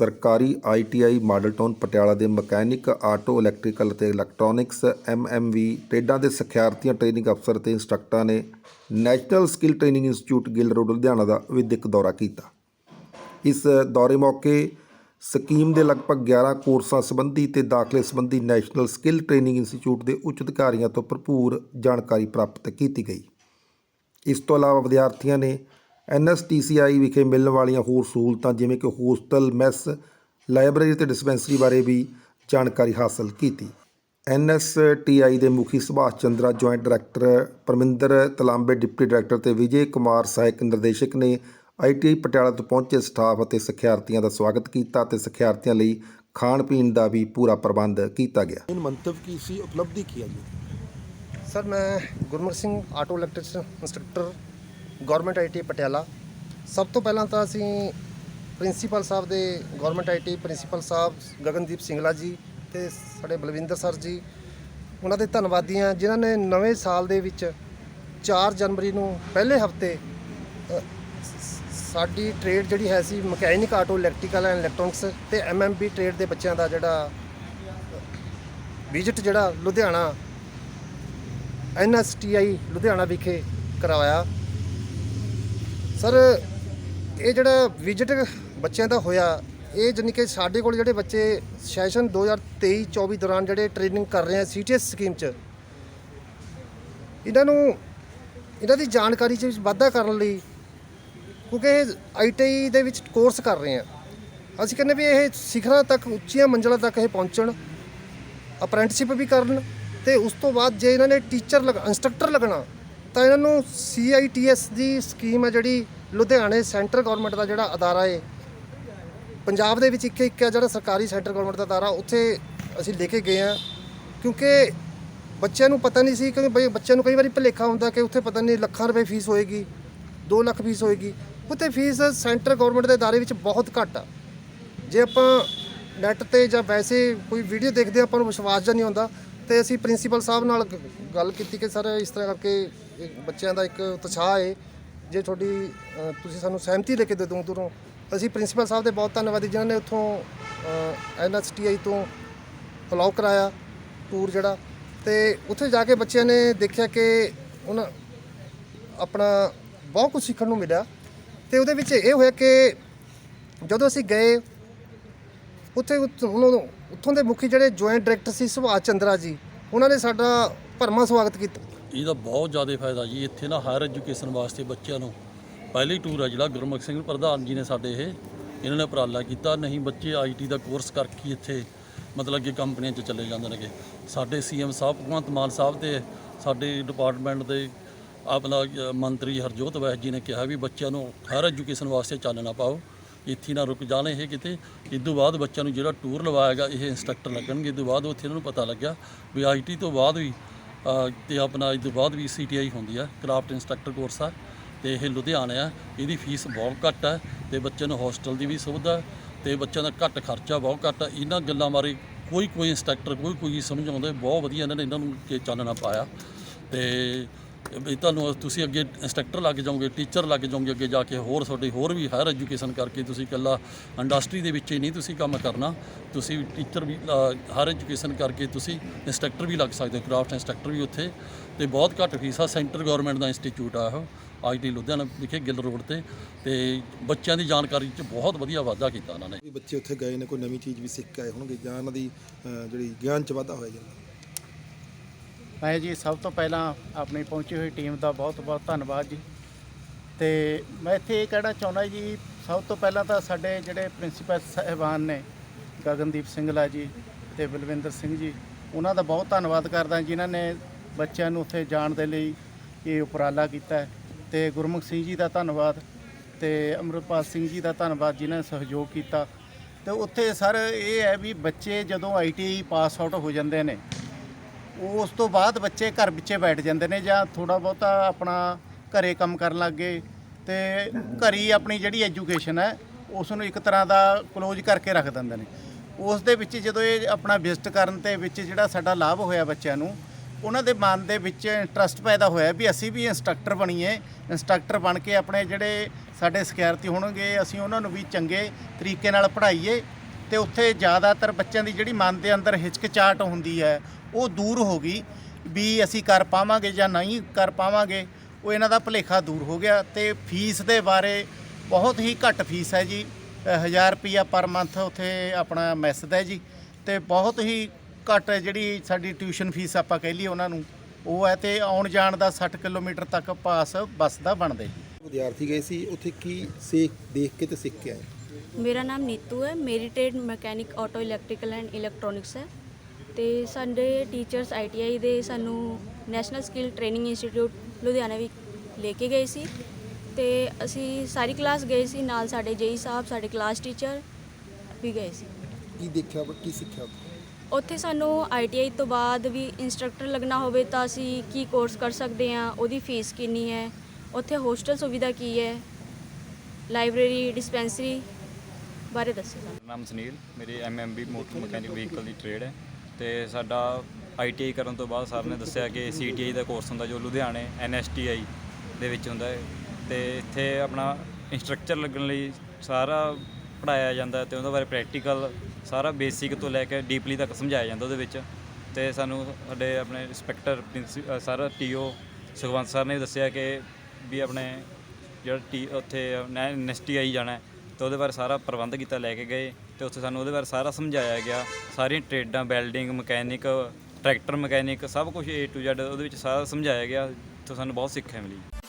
ਸਰਕਾਰੀ ITI model town Patiala ਦੇ mechanic, auto, electrical ਅਤੇ ਇਲੈਕਟ੍ਰੋਨਿਕਸ ਐਮਐਮਵੀ ਟ੍ਰੇਡਾਂ ਦੇ ਸਿਖਿਆਰਥੀਆਂ, ਟ੍ਰੇਨਿੰਗ ਅਫਸਰ ਤੇ ਇੰਸਟ੍ਰਕਟਰਾਂ ਨੇ national skill training institute Gill road, Ludhiana ਦਾ ਵਿਦਿਅਕ ਦੌਰਾ ਕੀਤਾ। ਇਸ ਦੌਰੇ ਮੌਕੇ ਸਕੀਮ ਦੇ ਲਗਭਗ 11 ਕੋਰਸਾਂ ਸੰਬੰਧੀ ਤੇ ਦਾਖਲੇ ਸੰਬੰਧੀ ਨੈਸ਼ਨਲ ਸਕਿੱਲ ਟ੍ਰੇਨਿੰਗ ਇੰਸਟੀਚਿਊਟ ਦੇ ਉੱਚ ਅਧਿਕਾਰੀਆਂ ਤੋਂ ਭਰਪੂਰ ਜਾਣਕਾਰੀ ਪ੍ਰਾਪਤ ਕੀਤੀ ਗਈ। ਇਸ ਤੋਂ ਇਲਾਵਾ ਵਿਦਿਆਰਥੀਆਂ ਨੇ ਐਨਐਸਟੀਸੀਆਈ ਵਿਖੇ ਮਿਲਣ ਵਾਲੀਆਂ ਹੋਰ ਸਹੂਲਤਾਂ ਜਿਵੇਂ ਕਿ ਹੋਸਟਲ ਮੈਸ ਲਾਇਬ੍ਰੇਰੀ ਤੇ ਡਿਸਪੈਂਸਰੀ ਬਾਰੇ ਵੀ ਜਾਣਕਾਰੀ ਹਾਸਲ ਕੀਤੀ ਐਨਐਸਟੀਆਈ ਦੇ ਮੁਖੀ Subhash Chandra joint director Parminder Talambe deputy director ਤੇ ਵਿਜੇ ਕੁਮਾਰ ਸਹਾਇਕ ਨਿਰਦੇਸ਼ਕ ਨੇ ਆਈਟੀਆਈ ਪਟਿਆਲਾ ਤੋਂ ਪਹੁੰਚੇ ਸਟਾਫ ਅਤੇ ਸਿਖਿਆਰਥੀਆਂ ਦਾ ਸਵਾਗਤ ਕੀਤਾ ਤੇ ਸਿਖਿਆਰਥੀਆਂ ਲਈ ਖਾਣ ਪੀਣ ਦਾ ਵੀ ਪੂਰਾ ਪ੍ਰਬੰਧ ਕੀਤਾ ਗਿਆ इन मंतव्य की सी उपलब्धि किया जी ਸਰ ਮੈਂ Gurmukh Singh auto electrics instructor government ITI Patiala. ਸਭ ਤੋਂ ਪਹਿਲਾਂ ਤਾਂ ਅਸੀਂ ਪ੍ਰਿੰਸੀਪਲ ਸਾਹਿਬ ਦੇ, ਗਵਰਨਮੈਂਟ ਆਈਟੀ ਪ੍ਰਿੰਸੀਪਲ ਸਾਹਿਬ ਗਗਨਦੀਪ ਸਿੰਗਲਾ ਜੀ ਤੇ ਸਾਡੇ ਬਲਵਿੰਦਰ ਸਰ ਜੀ, ਉਹਨਾਂ ਦੇ ਧੰਨਵਾਦੀ ਹਾਂ, ਜਿਨ੍ਹਾਂ ਨੇ ਨਵੇਂ ਸਾਲ ਦੇ ਵਿੱਚ 4 ਜਨਵਰੀ ਨੂੰ ਪਹਿਲੇ ਹਫ਼ਤੇ ਸਾਡੀ ਟ੍ਰੇਡ ਜਿਹੜੀ ਹੈ ਸੀ mechanic auto, electrical and electronics ਤੇ ਐਮਐਮਬੀ ਟ੍ਰੇਡ ਦੇ ਬੱਚਿਆਂ ਦਾ ਜਿਹੜਾ ਵਿਜ਼ਿਟ ਜਿਹੜਾ ਲੁਧਿਆਣਾ ਐਨਐਸਟੀਆਈ ਲੁਧਿਆਣਾ ਵਿਖੇ ਕਰਵਾਇਆ। ਸਰ, ਇਹ ਜਿਹੜਾ ਵਿਜ਼ਿਟ ਬੱਚਿਆਂ ਦਾ ਹੋਇਆ, ਇਹ ਜਾਣੀ ਕਿ ਸਾਡੇ ਕੋਲ ਜਿਹੜੇ ਬੱਚੇ ਸੈਸ਼ਨ 2023-24 ਦੌਰਾਨ ਜਿਹੜੇ ਟ੍ਰੇਨਿੰਗ ਕਰ ਰਹੇ ਆ ਸੀਟੀਐਸ ਸਕੀਮ 'ਚ, ਇਹਨਾਂ ਨੂੰ, ਇਹਨਾਂ ਦੀ ਜਾਣਕਾਰੀ 'ਚ ਵਾਧਾ ਕਰਨ ਲਈ ਕਿਉਂਕਿ ਇਹ ਆਈਟੀਆਈ ਦੇ ਵਿੱਚ ਕੋਰਸ ਕਰ ਰਹੇ ਆ। ਅਸੀਂ ਕਹਿੰਦੇ ਵੀ ਇਹ ਸਿਖਰਾਂ ਤੱਕ, ਉੱਚੀਆਂ ਮੰਜ਼ਲਾਂ ਤੱਕ ਇਹ ਪਹੁੰਚਣ ਅਪ੍ਰੈਂਟਿਸਸ਼ਿਪ ਵੀ ਕਰਨ ਤੇ ਉਸ ਤੋਂ ਬਾਅਦ ਜੇ ਇਹਨਾਂ ਨੇ ਟੀਚਰ ਲਗ ਇੰਸਟ੍ਰਕਟਰ ਲੱਗਣਾ ਤਾਂ ਇਹਨਾਂ ਨੂੰ CITS ਦੀ ਸਕੀਮ ਹੈ ਜਿਹੜੀ ਲੁਧਿਆਣੇ ਸੈਂਟਰ ਗਵਰਨਮੈਂਟ ਦਾ ਜਿਹੜਾ ਅਦਾਰਾ ਹੈ ਪੰਜਾਬ ਦੇ ਵਿੱਚ ਇੱਕ ਇੱਕ ਹੈ ਜਿਹੜਾ ਸਰਕਾਰੀ ਸੈਂਟਰ ਗਵਰਨਮੈਂਟ ਦਾ ਅਦਾਰਾ ਉੱਥੇ ਅਸੀਂ ਲੈ ਕੇ ਗਏ ਆ ਕਿਉਂਕਿ ਬੱਚਿਆਂ ਨੂੰ ਪਤਾ ਨਹੀਂ ਸੀ ਕਿਉਂਕਿ ਬਈ ਬੱਚਿਆਂ ਨੂੰ ਕਈ ਵਾਰੀ ਭੁਲੇਖਾ ਹੁੰਦਾ ਕਿ ਉੱਥੇ ਪਤਾ ਨਹੀਂ ਲੱਖਾਂ ਰੁਪਏ ਫੀਸ ਹੋਏਗੀ 2 ਲੱਖ ਫੀਸ ਹੋਏਗੀ। ਉੱਥੇ ਫੀਸ ਸੈਂਟਰ ਗਵਰਨਮੈਂਟ ਦੇ ਅਦਾਰੇ ਵਿੱਚ ਬਹੁਤ ਘੱਟ ਆ। ਜੇ ਆਪਾਂ ਨੈੱਟ ਤੇ ਜਾਂ ਵੈਸੇ ਕੋਈ ਵੀਡੀਓ ਦੇਖਦੇ ਹਾਂ, ਆਪਾਂ ਨੂੰ ਵਿਸ਼ਵਾਸ ਜਾਂ ਨਹੀਂ ਹੁੰਦਾ। ਤੇ ਅਸੀਂ ਪ੍ਰਿੰਸੀਪਲ ਸਾਹਿਬ ਨਾਲ ਗੱਲ ਕੀਤੀ ਕਿ ਸਰ ਇਸ ਤਰ੍ਹਾਂ ਕਰਕੇ ਇਹ ਬੱਚਿਆਂ ਦਾ ਇੱਕ ਉਤਸ਼ਾਹ ਹੈ ਜੇ ਤੁਹਾਡੀ ਅ, ਤੁਸੀਂ ਸਾਨੂੰ ਸਹਿਮਤੀ ਲੈ ਕੇ ਦੇ ਦੋ ਦੂਰੋਂ ਅਸੀਂ ਪ੍ਰਿੰਸੀਪਲ ਸਾਹਿਬ ਦੇ ਬਹੁਤ ਧੰਨਵਾਦੀ ਜਿਨ੍ਹਾਂ ਨੇ ਉੱਥੋਂ ਐਨਐਸਟੀਆਈ ਤੋਂ ਅਲਾਉ ਕਰਾਇਆ ਟੂਰ ਜਿਹੜਾ ਤੇ ਉੱਥੇ ਜਾ ਕੇ ਬੱਚਿਆਂ ਨੇ ਦੇਖਿਆ ਕਿ ਉਹਨਾਂ ਆਪਣਾ ਬਹੁਤ ਕੁਝ ਸਿੱਖਣ ਨੂੰ ਮਿਲਿਆ ਤੇ ਉਹਦੇ ਵਿੱਚ ਇਹ ਹੋਇਆ ਕਿ ਜਦੋਂ ਅਸੀਂ ਗਏ ਉੱਥੇ ਉੱਥ- ਉਹਨਾਂ ਨੂੰ- ਉੱਥੋਂ ਦੇ ਮੁਖੀ ਜਿਹੜੇ ਜੁਆਇੰਟ ਡਾਇਰੈਕਟਰ ਸੀ ਸੁਭਾਸ਼ ਚੰਦਰਾ ਜੀ ਉਹਨਾਂ ਨੇ ਸਾਡਾ ਭਰਮਾ ਸਵਾਗਤ ਕੀਤਾ। ਇਹਦਾ ਬਹੁਤ ਜ਼ਿਆਦਾ ਫਾਇਦਾ ਜੀ। ਇੱਥੇ ਨਾ ਹਾਇਰ ਐਜੂਕੇਸ਼ਨ ਵਾਸਤੇ ਬੱਚਿਆਂ ਨੂੰ ਪਹਿਲੀ ਟੂਰ ਆ ਜਿਹੜਾ ਗੁਰਮੁਖ ਸਿੰਘ ਪ੍ਰਧਾਨ ਜੀ ਨੇ ਸਾਡੇ ਇਹ, ਇਹਨਾਂ ਨੇ ਉਪਰਾਲਾ ਕੀਤਾ। ਨਹੀਂ ਬੱਚੇ ਆਈਟੀ ਦਾ ਕੋਰਸ ਕਰਕੇ ਇੱਥੇ ਮਤਲਬ ਕਿ ਕੰਪਨੀਆਂ 'ਚ ਚਲੇ ਜਾਂਦੇ ਨੇਗੇ। ਸਾਡੇ ਸੀਐਮ ਸਾਹਿਬ, ਭਗਵੰਤ ਮਾਨ ਸਾਹਿਬ ਤੇ ਸਾਡੇ ਡਿਪਾਰਟਮੈਂਟ ਦੇ ਆਪਣਾ ਮੰਤਰੀ ਹਰਜੋਤ ਵੈਸ ਜੀ ਨੇ ਕਿਹਾ ਵੀ ਬੱਚਿਆਂ ਨੂੰ ਹਾਇਰ ਐਜੂਕੇਸ਼ਨ ਵਾਸਤੇ ਚਾਨਣਾ ਪਾਓ। ਇੱਥੇ ਨਾ ਰੁਕ ਜਾਣ ਇਹ ਕਿਤੇ। ਇਸ ਤੋਂ ਬਾਅਦ ਬੱਚਿਆਂ ਨੂੰ ਜਿਹੜਾ ਟੂਰ ਲਵਾਏਗਾ ਇਹ ਇੰਸਟ੍ਰਕਟਰ ਲੱਗਣਗੇ। ਇਸ ਤੋਂ ਬਾਅਦ ਉੱਥੇ ਇਹਨਾਂ ਨੂੰ ਪਤਾ ਲੱਗਿਆ ਵੀ ਆਈਟੀ ਤੋਂ ਬਾਅਦ ਵੀ ਤੇ ਆਪਣਾ ਇਸ ਤੋਂ ਬਾਅਦ ਵੀ ਸੀਟੀਆਈ ਹੁੰਦੀ ਆ ਕਰਾਫਟ ਇੰਸਟ੍ਰਕਟਰ ਕੋਰਸ ਆ, ਤੇ ਇਹ ਲੁਧਿਆਣਾ ਆ, ਇਹਦੀ ਫੀਸ ਬਹੁਤ ਘੱਟ ਹੈ ਤੇ ਬੱਚਿਆਂ ਨੂੰ ਹੋਸਟਲ ਦੀ ਵੀ ਸੁਵਿਧਾ ਹੈ ਤੇ ਬੱਚਿਆਂ ਦਾ ਘੱਟ ਖਰਚਾ ਬਹੁਤ ਘੱਟ ਆ, ਇਹਨਾਂ ਗੱਲਾਂ ਬਾਰੇ ਕੋਈ ਕੋਈ ਇੰਸਟ੍ਰਕਟਰ ਕੋਈ ਕੋਈ ਸਮਝਾਉਂਦੇ, ਬਹੁਤ ਵਧੀਆ ਇਹਨਾਂ ਨੇ ਇਹਨਾਂ ਨੂੰ ਕਿ ਚਾਨਣਾ ਪਾਇਆ, ਤੇ ਵੀ ਤੁਹਾਨੂੰ ਤੁਸੀਂ ਅੱਗੇ ਇੰਸਟ੍ਰਕਟਰ ਲੱਗ ਜਾਓਗੇ ਟੀਚਰ ਲੱਗ ਜਾਓਗੇ ਅੱਗੇ ਜਾ ਕੇ, ਹੋਰ ਤੁਹਾਡੀ ਹੋਰ ਵੀ ਹਾਇਰ ਐਜੂਕੇਸ਼ਨ ਕਰਕੇ ਤੁਸੀਂ ਇਕੱਲਾ ਇੰਡਸਟਰੀ ਦੇ ਵਿੱਚ ਹੀ ਨਹੀਂ ਤੁਸੀਂ ਕੰਮ ਕਰਨਾ। ਤੁਸੀਂ ਟੀਚਰ ਵੀ ਹਾਇਰ ਐਜੂਕੇਸ਼ਨ ਕਰਕੇ ਤੁਸੀਂ ਇੰਸਟ੍ਰਕਟਰ ਵੀ ਲੱਗ ਸਕਦੇ ਹੋ ਕਰਾਫਟ ਇੰਸਟ੍ਰਕਟਰ ਵੀ ਉੱਥੇ। ਤੇ ਬਹੁਤ ਘੱਟ ਫੀਸ ਆ ਸੈਂਟਰ ਗਵਰਨਮੈਂਟ ਦਾ ਇੰਸਟੀਚਿਊਟ ਆ ਉਹ ਆਈਟੀ ਲੁਧਿਆਣਾ ਵਿਖੇ ਗਿੱਲ ਰੋਡ ਤੇ। ਤੇ ਬੱਚਿਆਂ ਦੀ ਜਾਣਕਾਰੀ 'ਚ ਬਹੁਤ ਵਧੀਆ ਵਾਧਾ ਕੀਤਾ ਉਹਨਾਂ ਨੇ। ਬੱਚੇ ਉੱਥੇ ਗਏ ਨੇ, ਕੋਈ ਨਵੀਂ ਚੀਜ਼ ਵੀ ਸਿੱਖ ਕੇ ਆਏ ਹੋਣਗੇ ਜਾਂ ਉਹਨਾਂ ਦੀ ਜਿਹੜੀ ਗਿਆਨ ਚ ਵਾਧਾ ਹੋਇਆ ਜਾਂਦਾ। ਮੈਂ ਜੀ ਸਭ ਤੋਂ ਪਹਿਲਾਂ ਆਪਣੀ ਪਹੁੰਚੀ ਹੋਈ ਟੀਮ ਦਾ ਬਹੁਤ-ਬਹੁਤ ਧੰਨਵਾਦ ਜੀ। ਤੇ ਮੈਂ ਇੱਥੇ ਇਹ ਕਹਿਣਾ ਚਾਹੁੰਦਾ ਜੀ, ਸਭ ਤੋਂ ਪਹਿਲਾਂ ਤਾਂ ਸਾਡੇ ਜਿਹੜੇ ਪ੍ਰਿੰਸੀਪਲ ਸਾਹਿਬਾਨ ਨੇ, ਗਗਨਦੀਪ ਸਿੰਘਲਾ ਜੀ ਤੇ ਬਲਵਿੰਦਰ ਸਿੰਘ ਜੀ, ਉਹਨਾਂ ਦਾ ਬਹੁਤ ਧੰਨਵਾਦ ਕਰਦਾ ਜਿਨ੍ਹਾਂ ਨੇ ਬੱਚਿਆਂ ਨੂੰ ਉੱਥੇ ਜਾਣ ਦੇ ਲਈ ਇਹ ਉਪਰਾਲਾ ਕੀਤਾ। ਹੈ ਤੇ ਗੁਰਮੁਖ ਸਿੰਘ ਜੀ ਦਾ ਧੰਨਵਾਦ ਤੇ ਅਮਰਪਾਲ ਸਿੰਘ ਜੀ ਦਾ ਧੰਨਵਾਦ ਜਿਨ੍ਹਾਂ ਨੇ ਸਹਿਯੋਗ ਕੀਤਾ। ਤੇ ਉੱਥੇ ਸਰ ਇਹ ਹੈ ਵੀ ਬੱਚੇ ਜਦੋਂ ਆਈਟੀਆਈ ਪਾਸ ਆਊਟ ਹੋ ਜਾਂਦੇ ਨੇ ਉਸ ਤੋਂ ਬਾਅਦ ਬੱਚੇ ਘਰ ਵਿੱਚੇ ਬੈਠ ਜਾਂਦੇ ਨੇ ਜਾਂ ਥੋੜਾ ਬਹੁਤਾ ਆਪਣਾ ਘਰੇ ਕੰਮ ਕਰਨ ਲੱਗ ਗਏ ਤੇ ਘਰੀ ਆਪਣੀ ਜਿਹੜੀ ਐਜੂਕੇਸ਼ਨ ਹੈ, ਉਸ ਨੂੰ ਇੱਕ ਤਰ੍ਹਾਂ ਦਾ ਕਲੋਜ਼ ਕਰਕੇ ਰੱਖ ਦਿੰਦੇ ਨੇ। ਉਸ ਦੇ ਵਿੱਚ ਜਦੋਂ ਇਹ ਆਪਣਾ ਵਿਜ਼ਿਟ ਕਰਨ ਤੇ ਵਿੱਚ ਜਿਹੜਾ ਸਾਡਾ ਲਾਭ ਹੋਇਆ ਬੱਚਿਆਂ ਨੂੰ, ਉਹਨਾਂ ਦੇ ਮਨ ਦੇ ਵਿੱਚ ਇੰਟਰਸਟ ਪੈਦਾ ਹੋਇਆ ਵੀ ਅਸੀਂ ਵੀ ਇੰਸਟ੍ਰਕਟਰ ਬਣੀਏ, ਇੰਸਟ੍ਰਕਟਰ ਬਣ ਕੇ ਆਪਣੇ ਜਿਹੜੇ ਸਾਡੇ ਸਿਖਿਆਰਥੀ ਹੋਣਗੇ, ਅਸੀਂ ਉਹਨਾਂ ਨੂੰ ਵੀ ਚੰਗੇ ਤਰੀਕੇ ਨਾਲ ਪੜ੍ਹਾਈਏ ਤੇ ਉੱਥੇ ਜ਼ਿਆਦਾਤਰ ਬੱਚਿਆਂ ਦੀ ਜਿਹੜੀ ਮਨ ਦੇ ਅੰਦਰ ਹਿਚਕਚਾਹਟ ਹੁੰਦੀ ਹੈ ਉਹ ਦੂਰ ਹੋ ਗਈ ਵੀ ਅਸੀਂ ਕਰ ਪਾਵਾਂਗੇ ਜਾਂ ਨਹੀਂ ਕਰ ਪਾਵਾਂਗੇ ਉਹ ਇਹਨਾਂ ਦਾ ਭੁਲੇਖਾ ਦੂਰ ਹੋ ਗਿਆ ਤੇ ਫੀਸ ਦੇ ਬਾਰੇ ਬਹੁਤ ਹੀ ਘੱਟ ਫੀਸ ਹੈ ਜੀ। 1000 ਰੁਪਿਆ ਪਰ ਮੰਥ ਉੱਥੇ ਆਪਣਾ ਮੈਸ ਦਾ ਹੈ ਜੀ ਤੇ ਬਹੁਤ ਹੀ ਘੱਟ ਜਿਹੜੀ ਸਾਡੀ ਟਿਊਸ਼ਨ ਫੀਸ ਆਪਾਂ ਕਹਿ ਲਈਏ ਉਹਨਾਂ ਨੂੰ। ਉਹ ਹੈ ਤੇ ਆਉਣ ਜਾਣ ਦਾ 60 ਕਿਲੋਮੀਟਰ ਤੱਕ ਪਾਸ ਬੱਸ ਦਾ ਬਣਦਾ ਜੀ। ਵਿਦਿਆਰਥੀ ਗਏ ਸੀ ਉੱਥੇ ਕੀ ਸਿੱਖ ਦੇਖ ਕੇ ਤੇ ਸਿੱਖ ਕੇ ਆਏ? ਮੇਰਾ ਨਾਮ ਨੀਤੂ ਹੈ ਮੇਰੀ trade mechanic auto electrical and electronics ਹੈ। ਤੇ ਸਾਡੇ ਟੀਚਰਸ ਆਈਟੀਆਈ ਦੇ ਸਾਨੂੰ national skill training institute Ludhiana ਵੀ ਲੈ ਕੇ ਗਏ ਸੀ। ਤੇ ਅਸੀਂ ਸਾਰੀ ਕਲਾਸ ਗਏ ਸੀ ਨਾਲ ਸਾਡੇ ਜੇਈ ਸਾਹਿਬ ਸਾਡੇ ਕਲਾਸ ਟੀਚਰ ਵੀ ਗਏ ਸੀ। ਕੀ ਦੇਖਿਆ ਕੀ ਸਿੱਖਿਆ ਉੱਥੇ? ਸਾਨੂੰ ਆਈਟੀਆਈ ਤੋਂ ਬਾਅਦ ਵੀ ਇੰਸਟ੍ਰਕਟਰ ਲੱਗਣਾ ਹੋਵੇ ਤਾਂ ਅਸੀਂ ਕੀ ਕੋਰਸ ਕਰ ਸਕਦੇ ਹਾਂ ਉਹਦੀ ਫੀਸ ਕਿੰਨੀ ਹੈ ਉੱਥੇ ਹੋਸਟਲ ਸੁਵਿਧਾ ਕੀ ਹੈ ਲਾਇਬ੍ਰੇਰੀ ਡਿਸਪੈਂਸਰੀ ਬਾਰੇ ਦੱਸੋ। ਨਾਮ ਸੁਨੀਲ ਮੇਰੀ ਐਮਐਮਬੀ ਮੋਟਰ ਮਕੈਨਿਕ ਵਹੀਕਲ ਦੀ ਟ੍ਰੇਡ ਹੈ। ਤੇ ਸਾਡਾ ਆਈਟੀਆਈ ਕਰਨ ਤੋਂ ਬਾਅਦ ਸਰ ਨੇ ਦੱਸਿਆ ਕਿ ਸੀਟੀਆਈ ਦਾ ਕੋਰਸ ਹੁੰਦਾ ਜੋ ਲੁਧਿਆਣੇ ਐਨਐਸਟੀਆਈ ਦੇ ਵਿੱਚ ਹੁੰਦਾ ਹੈ। ਤੇ ਇੱਥੇ ਆਪਣਾ ਇੰਸਟ੍ਰਕਚਰ ਲੱਗਣ ਲਈ ਸਾਰਾ ਪੜਾਇਆ ਜਾਂਦਾ ਤੇ ਉਹਦੇ ਬਾਰੇ ਪ੍ਰੈਕਟੀਕਲ ਸਾਰਾ ਬੇਸਿਕ ਤੋਂ ਲੈ ਕੇ ਡੀਪਲੀ ਤੱਕ ਸਮਝਾਇਆ ਜਾਂਦਾ ਉਹਦੇ ਵਿੱਚ। ਤੇ ਸਾਨੂੰ ਸਾਡੇ ਆਪਣੇ ਇੰਸਪੈਕਟਰ ਸਾਰਾ ਟੀਓ ਸੁਖਵੰਤ ਸਰ ਨੇ ਵੀ ਦੱਸਿਆ ਕਿ ਵੀ ਆਪਣੇ ਜਿਹੜਾ ਟੀ ਉੱਥੇ ਐਨਐਸਟੀਆਈ ਜਾਣਾ ਹੈ। ਤੇ ਉਹਦੇ ਬਾਰੇ ਸਾਰਾ ਪ੍ਰਬੰਧ ਕੀਤਾ ਲੈ ਕੇ ਗਏ। ਤੇ ਉੱਥੇ ਸਾਨੂੰ ਉਹਦੇ ਬਾਰੇ ਸਾਰਾ ਸਮਝਾਇਆ ਗਿਆ। ਸਾਰੀਆਂ ਟ੍ਰੇਡਾਂ, ਵੈਲਡਿੰਗ, ਮਕੈਨਿਕ, ਟਰੈਕਟਰ ਮਕੈਨਿਕ, ਸਭ ਕੁਝ A to Z ਉਹਦੇ ਵਿੱਚ ਸਾਰਾ ਸਮਝਾਇਆ ਗਿਆ। ਤੇ ਸਾਨੂੰ ਬਹੁਤ ਸਿੱਖਿਆ ਮਿਲੀ।